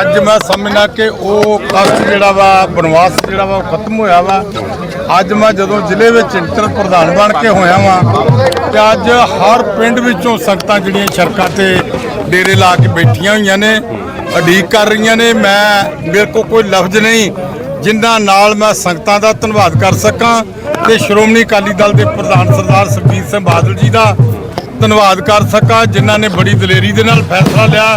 ਅੱਜ ਮੈਂ ਸਮਝਣਾ ਕਿ ਉਹ ਕਸ਼ਟ ਜਿਹੜਾ ਵਾ, ਬਨਵਾਸ ਜਿਹੜਾ ਵਾ, ਉਹ ਖਤਮ ਹੋਇਆ ਵਾ। ਅੱਜ ਮੈਂ ਜਦੋਂ ਜ਼ਿਲ੍ਹੇ ਵਿੱਚ ਇੰਟਰ ਪ੍ਰਧਾਨ ਬਣ ਕੇ ਹੋਇਆ ਵਾਂ, ਤੇ ਅੱਜ ਹਰ ਪਿੰਡ ਵਿੱਚੋਂ ਸੰਗਤਾਂ ਜਿਹੜੀਆਂ ਸੜਕਾਂ ਤੇ ਡੇਰੇ ਲਾ ਕੇ ਬੈਠੀਆਂ ਹੋਈਆਂ ਨੇ, ਉਡੀਕ ਕਰ ਰਹੀਆਂ ਨੇ। ਮੈਂ ਮੇਰੇ ਕੋਲ ਕੋਈ ਲਫ਼ਜ਼ ਨਹੀਂ ਜਿਨ੍ਹਾਂ ਨਾਲ ਮੈਂ ਸੰਗਤਾਂ ਦਾ ਧੰਨਵਾਦ ਕਰ ਸਕਾਂ ਤੇ ਸ਼੍ਰੋਮਣੀ ਅਕਾਲੀ ਦਲ ਦੇ ਪ੍ਰਧਾਨ ਸਰਦਾਰ ਸੁਖਬੀਰ ਸਿੰਘ ਬਾਦਲ ਜੀ ਦਾ ਧੰਨਵਾਦ ਕਰ ਸਕਾਂ, ਜਿਨ੍ਹਾਂ ਨੇ ਬੜੀ ਦਲੇਰੀ ਦੇ ਨਾਲ ਫੈਸਲਾ ਲਿਆ।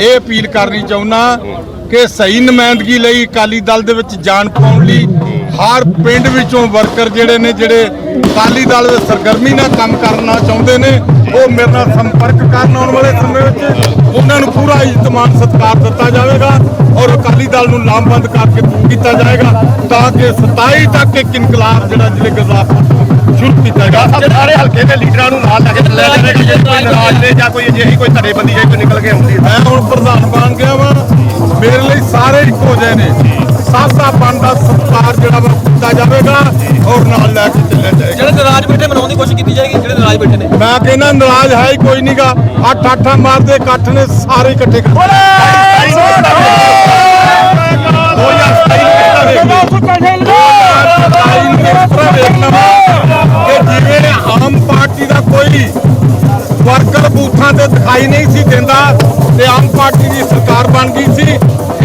ਇਹ ਅਪੀਲ ਕਰਨੀ ਚਾਹੁੰਦਾ ਕਿ ਸਹੀ ਨੁਮਾਇੰਦਗੀ ਲਈ ਅਕਾਲੀ ਦਲ ਦੇ ਵਿੱਚ ਜਾਣ ਪਾਉਣ ਲਈ ਹਰ ਪਿੰਡ ਵਿੱਚੋਂ ਵਰਕਰ ਜਿਹੜੇ ਨੇ, ਜਿਹੜੇ ਅਕਾਲੀ ਦਲ ਦੇ ਸਰਗਰਮੀ ਨਾਲ ਕੰਮ ਕਰਨਾ ਚਾਹੁੰਦੇ ਨੇ, ਉਹ ਮੇਰੇ ਨਾਲ ਸੰਪਰਕ ਕਰਨ ਆਉਣ ਵਾਲੇ ਸਮੇਂ ਵਿੱਚ। ਉਹਨਾਂ ਨੂੰ ਪੂਰਾ ਇਤਮਾਨ ਸਤਿਕਾਰ ਦਿੱਤਾ ਜਾਵੇਗਾ ਔਰ ਅਕਾਲੀ ਦਲ ਨੂੰ ਲਾਮਬੰਦ ਕਰਕੇ ਦੂਰ ਕੀਤਾ ਜਾਏਗਾ ਤਾਂ ਕਿ 27 ਤੱਕ ਇੱਕ ਇਨਕਲਾਬ ਜਿਹੜਾ ਜ਼ਿਲ੍ਹੇ ਗਜ਼ਾਫਰ ਸ਼ੁਰੂ ਕੀਤਾ ਜਾਏਗਾ ਸਾਰੇ ਹਲਕੇ ਦੇ ਲੀਡਰਾਂ ਨੂੰ ਨਾਲ ਲੈ ਕੇ ਜਾਵੇ ਕਿ ਜੇ ਕੋਈ ਨਾਰਾਜ਼ ਨੇ ਜਾਂ ਕੋਈ ਅਜਿਹੀ ਕੋਈ ਧੜੇਬੰਦੀ ਜੇ ਕੋਈ ਨਿਕਲ ਕੇ ਆਉਂਦੀ ਹੈ। ਮੈਂ ਹੁਣ ਪ੍ਰਧਾਨ ਬਣ ਗਿਆ ਵਾਂ। ਮੇਰੇ ਲਈ ਸਾਰੇ ਇੱਕੋ ਜਿਹੇ ਨੇ। ਸਾਸਾ ਦਾ ਸਤਿਕਾਰ ਜਿਹੜਾ ਵਾ ਕੀਤਾ ਜਾਵੇਗਾ ਔਰ ਨਾਲ ਲੈ ਕੇ ਚੱਲਿਆ ਜਾਏਗਾ। ਜਿਹੜੇ ਨਾਰਾਜ਼ ਬੈਠੇ ਮਨਾਉਣ ਦੀ ਕੋਸ਼ਿਸ਼ ਕੀਤੀ ਜਾਏਗੀ ਜਿਹੜੇ ਨਾਰਾਜ਼ ਬੈਠੇ ਨੇ। ਮੈਂ ਕਹਿੰਦਾ ਨਾਰਾਜ਼ ਹੈ ਹੀ ਕੋਈ ਨਹੀਂਗਾ ਅੱਠ ਅੱਠਾਂ ਮਾਰਦੇ ਇਕੱਠ ਨੇ ਸਾਰੇ ਇਕੱਠੇ ਕਰ ਕਿ ਦਿਖਾਈ ਨਹੀਂ ਸੀ ਦਿੰਦਾ ਤੇ ਆਮ ਪਾਰਟੀ ਦੀ ਸਰਕਾਰ ਬਣ ਗਈ ਸੀ।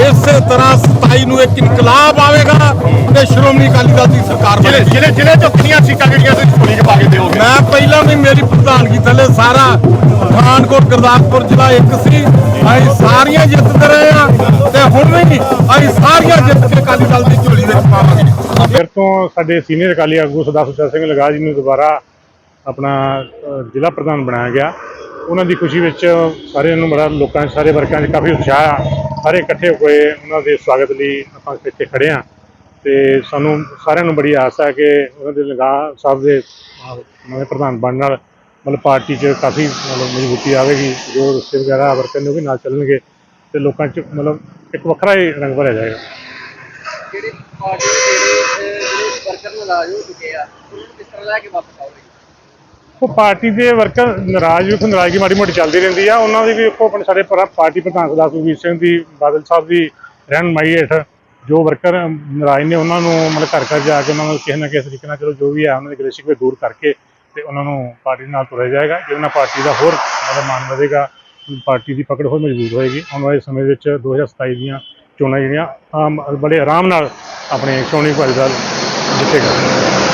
ਇਸੇ ਤਰ੍ਹਾਂ 27 ਨੂੰ ਇੱਕ ਇਨਕਲਾਬ ਆਵੇਗਾ ਤੇ ਸ਼੍ਰੋਮਣੀ ਅਕਾਲੀ ਦਲ ਦੀ ਸਰਕਾਰ ਬਣੇਗੀ। ਜ਼ਿਲ੍ਹੇ ਜ਼ਿਲ੍ਹੇ ਚੋਂ ਕਿੰਨੀਆਂ ਸੀਟਾਂ ਜਿਹੜੀਆਂ ਤੁਸੀਂ ਝੋਲੀ 'ਚ ਪਾ ਕੇ ਦਿਓਗੇ? ਮੈਂ ਪਹਿਲਾਂ ਵੀ ਮੇਰੀ ਪ੍ਰਧਾਨਗੀ ਥੱਲੇ ਸਾਰਾ ਪਠਾਨਕੋਟ ਗੁਰਦਾਸਪੁਰ ਜ਼ਿਲ੍ਹਾ ਇੱਕ ਸੀ। ਅਸੀਂ ਸਾਰੀਆਂ ਜਿੱਤਦੇ ਰਹੇ ਆ ਤੇ ਹੁਣ ਵੀ ਅਸੀਂ ਸਾਰੀਆਂ ਜਿੱਤ ਕੇ ਅਕਾਲੀ ਦਲ ਦੀ ਝੋਲੀ ਵਿੱਚ ਪਾਵਾਂਗੇ। ਫਿਰ ਤੋਂ ਸਾਡੇ ਸੀਨੀਅਰ ਅਕਾਲੀ ਆਗੂ ਸਰਦਾਰ ਸੁੱਚਾ ਸਿੰਘ ਲਗਾ ਜੀ ਨੂੰ ਦੁਬਾਰਾ ਆਪਣਾ ਜ਼ਿਲ੍ਹਾ ਪ੍ਰਧਾਨ ਬਣਾਇਆ ਗਿਆ। ਉਹਨਾਂ ਦੀ ਖੁਸ਼ੀ ਵਿੱਚ ਸਾਰਿਆਂ ਨੂੰ ਬੜਾ ਲੋਕਾਂ 'ਚ, ਸਾਰੇ ਵਰਗਾਂ 'ਚ ਕਾਫੀ ਉਤਸ਼ਾਹ ਆ। ਸਾਰੇ ਇਕੱਠੇ ਹੋਏ ਉਹਨਾਂ ਦੇ ਸਵਾਗਤ ਲਈ ਆਪਾਂ ਇੱਥੇ ਖੜੇ ਆ। ਤੇ ਸਾਨੂੰ ਸਾਰਿਆਂ ਨੂੰ ਬੜੀ ਆਸ ਹੈ ਕਿ ਉਹਨਾਂ ਦੇ ਲਗਾ ਸਾਹਿਬ ਦੇ ਨਵੇਂ ਪ੍ਰਧਾਨ ਬਣਨ ਨਾਲ ਮਤਲਬ ਪਾਰਟੀ 'ਚ ਕਾਫੀ ਮਤਲਬ ਮਜ਼ਬੂਤੀ ਆਵੇਗੀ, ਜੋ ਰਸਤੇ ਵਗੈਰਾ ਵਰਕਰ ਨੇ ਉਹ ਵੀ ਨਾਲ ਚੱਲਣਗੇ ਤੇ ਲੋਕਾਂ 'ਚ ਮਤਲਬ ਇੱਕ ਵੱਖਰਾ ਹੀ ਰੰਗ ਭਰਿਆ ਜਾਏਗਾ। ਜਿਹੜੇ ਪਾਰਟੀ ਦੇ ਜਿਹੜੇ ਵਰਕਰ ਨਾਰਾਜ਼ ਹੋ ਚੁੱਕੇ ਆ, ਉਹਨਾਂ ਨੂੰ ਕਿਸ ਤਰ੍ਹਾਂ ਲੈ ਕੇ ਵਾਪਸ ਆਉਣਗੇ ਉਹ ਪਾਰਟੀ ਦੇ ਵਰਕਰ ਨਾਰਾਜ਼ ਵੀ ਨਾਰਾਜ਼ਗੀ ਮਾੜੀ ਮੋਟੀ ਚੱਲਦੀ ਰਹਿੰਦੀ ਆ। ਉਹਨਾਂ ਦੀ ਵੀ ਦੇਖੋ ਆਪਣੇ ਸਾਡੇ ਭਰਾ ਪਾਰਟੀ ਪ੍ਰਧਾਨ ਸਰਦਾਰ ਸੁਖਬੀਰ ਸਿੰਘ ਦੀ, ਬਾਦਲ ਸਾਹਿਬ ਦੀ ਰਹਿਨਮਾਈ ਹੇਠ ਜੋ ਵਰਕਰ ਨਾਰਾਜ਼ ਨੇ, ਉਹਨਾਂ ਨੂੰ ਮਤਲਬ ਘਰ ਘਰ ਜਾ ਕੇ ਉਹਨਾਂ ਨੂੰ ਕਿਸੇ ਨਾ ਕਿਸੇ ਤਰੀਕੇ ਨਾਲ ਚਲੋ ਜੋ ਵੀ ਹੈ ਉਹਨਾਂ ਦੇ ਗ੍ਰੇਸ਼ਿਕ ਦੂਰ ਕਰਕੇ ਤੇ ਉਹਨਾਂ ਨੂੰ ਪਾਰਟੀ ਨਾਲ ਤੁਰਿਆ ਜਾਏਗਾ। ਜਿਹਦੇ ਨਾਲ ਪਾਰਟੀ ਦਾ ਹੋਰ ਮਤਲਬ ਮਾਨ ਵਧੇਗਾ, ਪਾਰਟੀ ਦੀ ਪਕੜ ਹੋਰ ਮਜ਼ਬੂਤ ਹੋਏਗੀ। ਆਉਣ ਵਾਲੇ ਸਮੇਂ ਵਿੱਚ 2027 ਦੀਆਂ ਚੋਣਾਂ ਜਿਹੜੀਆਂ ਆਮ, ਬੜੇ ਆਰਾਮ ਨਾਲ ਆਪਣੇ ਸ਼੍ਰੋਮਣੀ ਅਕਾਲੀ ਦਲ ਜਿੱਤੇਗਾ।